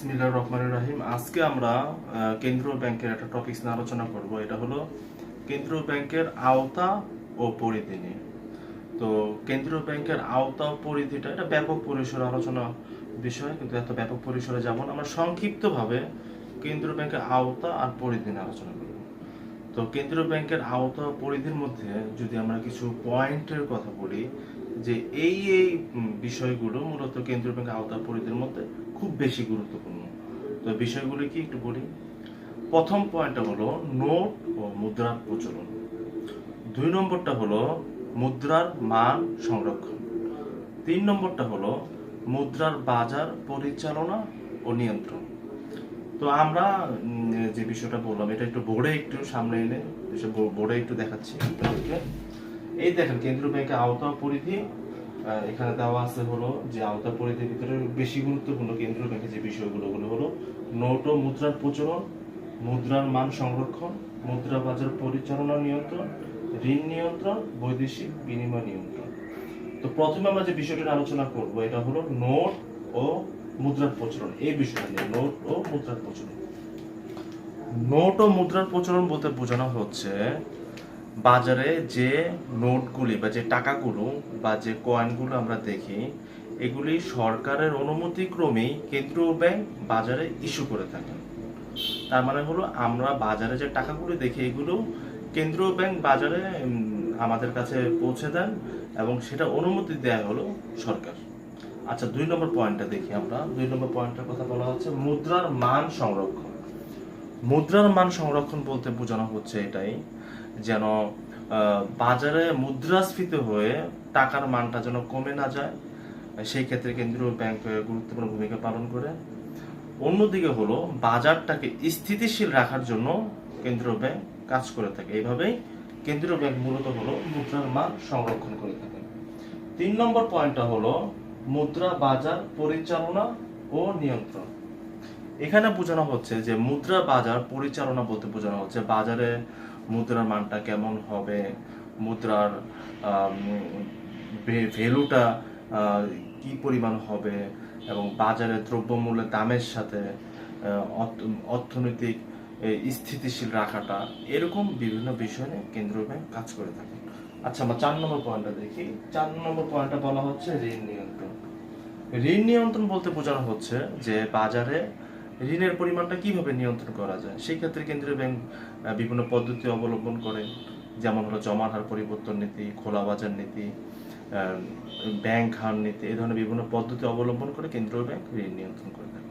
বিসমিল্লাহ রহমান রাহিম। আজকে আমরা কেন্দ্রীয় ব্যাংকের একটা টপিক নিয়ে আলোচনা করব। এটা হলো কেন্দ্রীয় ব্যাংকের আওতা ও পরিধি নিয়ে। তো কেন্দ্রীয় ব্যাংকের আওতা ও পরিধিটা এটা ব্যাপক পরিসরে আলোচনা বিষয়, কিন্তু এত ব্যাপক পরিসরে যাব না। আমরা সংক্ষিপ্তভাবে কেন্দ্রীয় ব্যাংকের আওতা আর পরিধি নিয়ে আলোচনা করব। তো কেন্দ্রীয় ব্যাংকের আওতা পরিধির মধ্যে যদি আমরা কিছু পয়েন্টের কথা বলি, যে এই এই বিষয়গুলো মূলত কেন্দ্রীয় ব্যাংকের আওতা পরিধির মধ্যে খুব বেশি গুরুত্বপূর্ণ। তো বিষয়গুলো কি একটু বলি? প্রথম পয়েন্টটা হলো নোট ও মুদ্রার প্রচলন। দুই নম্বরটা হলো মুদ্রার মান সংরক্ষণ। তিন নম্বরটা হলো মুদ্রার বাজার পরিচালনা ও নিয়ন্ত্রণ। তো আমরা যে বিষয়টা বললাম, এটা একটু বোর্ডে একটু সামনে এনে বোর্ডে একটু দেখাচ্ছি। এই দেখেন কেন্দ্রীয় ব্যাংকের আওতা পরিধি এখানে দেওয়া আছে হলো যে আওতা পরিধির ভিতরে বেশি গুরুত্বপূর্ণ কেন্দ্রীয় ব্যাংকের যে বিষয়গুলো, ওগুলো হলো নোট ও মুদ্রার প্রচলন, মুদ্রার মান সংরক্ষণ, মুদ্রা বাজার পরিচালনা নিয়ন্ত্রণ, ঋণ নিয়ন্ত্রণ, বৈদেশিক বিনিময় নিয়ন্ত্রণ তো প্রথমে আমরা যে বিষয়টা আলোচনা করব, এটা হলো নোট মুদ্রার প্রচলন, এই বিষয়টা নিয়ে নোট ও মুদ্রার প্রচলন। নোট ও মুদ্রার প্রচলন বলতে বোঝানো হচ্ছে বাজারে যে নোটগুলি বা যে টাকাগুলো বা যে কয়েনগুলো আমরা দেখি, এগুলি সরকারের অনুমতিক্রমেই কেন্দ্রীয় ব্যাংক বাজারে ইস্যু করে থাকে। তার মানে হলো আমরা বাজারে যে টাকাগুলো দেখি, এগুলো কেন্দ্রীয় ব্যাংক বাজারে আমাদের কাছে পৌঁছে দেন এবং সেটা অনুমতি দেয়া হলো সরকার। আচ্ছা দুই নম্বর পয়েন্টটা দেখি আমরা। দুই নম্বর পয়েন্টের কথা বলা হচ্ছে মুদ্রার মান সংরক্ষণ। মুদ্রার মান সংরক্ষণ বলতে বোঝানো হচ্ছে এটাই, যেন বাজারে মুদ্রাস্ফীতি হয়ে টাকার মানটা যেন কমে না যায়। সেই ক্ষেত্রে কেন্দ্রীয় ব্যাংক গুরুত্বপূর্ণ ভূমিকা পালন করে। অন্যদিকে হলো, বাজারটাকে স্থিতিশীল রাখার জন্য কেন্দ্রীয় ব্যাংক কাজ করে থাকে। এইভাবেই কেন্দ্রীয় ব্যাংক মূলত হলো মুদ্রার মান সংরক্ষণ করে থাকে। তিন নম্বর পয়েন্টটা হলো মুদ্রা বাজার পরিচালনা ও নিয়ন্ত্রণ। এখানে বোঝানো হচ্ছে যে মুদ্রা বাজার পরিচালনা বলতে বোঝানো হচ্ছে বাজারে মুদ্রার মানটা কেমন হবে, মুদ্রার ভ্যালুটা কি পরিমাণ হবে এবং বাজারে দ্রব্যমূল্যের দামের সাথে অর্থ- অর্থনৈতিক স্থিতিশীল রাখাটা, এরকম বিভিন্ন বিষয় নিয়ে কেন্দ্রীয় ব্যাংক কাজ করে থাকে। আচ্ছা আমরা চার নম্বর পয়েন্টটা দেখি। চার নম্বর পয়েন্টটা বলা হচ্ছে ঋণ নিয়ন্ত্রণ। ঋণ নিয়ন্ত্রণ বলতে বোঝানো হচ্ছে যে বাজারে ঋণের পরিমাণটা কীভাবে নিয়ন্ত্রণ করা যায়। সেই ক্ষেত্রে কেন্দ্রীয় ব্যাংক বিভিন্ন পদ্ধতি অবলম্বন করে। যেমন হলো জমার হার পরিবর্তন নীতি, খোলা বাজার নীতি ব্যাংক হার নীতি, এই ধরনের বিভিন্ন পদ্ধতি অবলম্বন করে কেন্দ্রীয় ব্যাংক ঋণ নিয়ন্ত্রণ করে থাকে।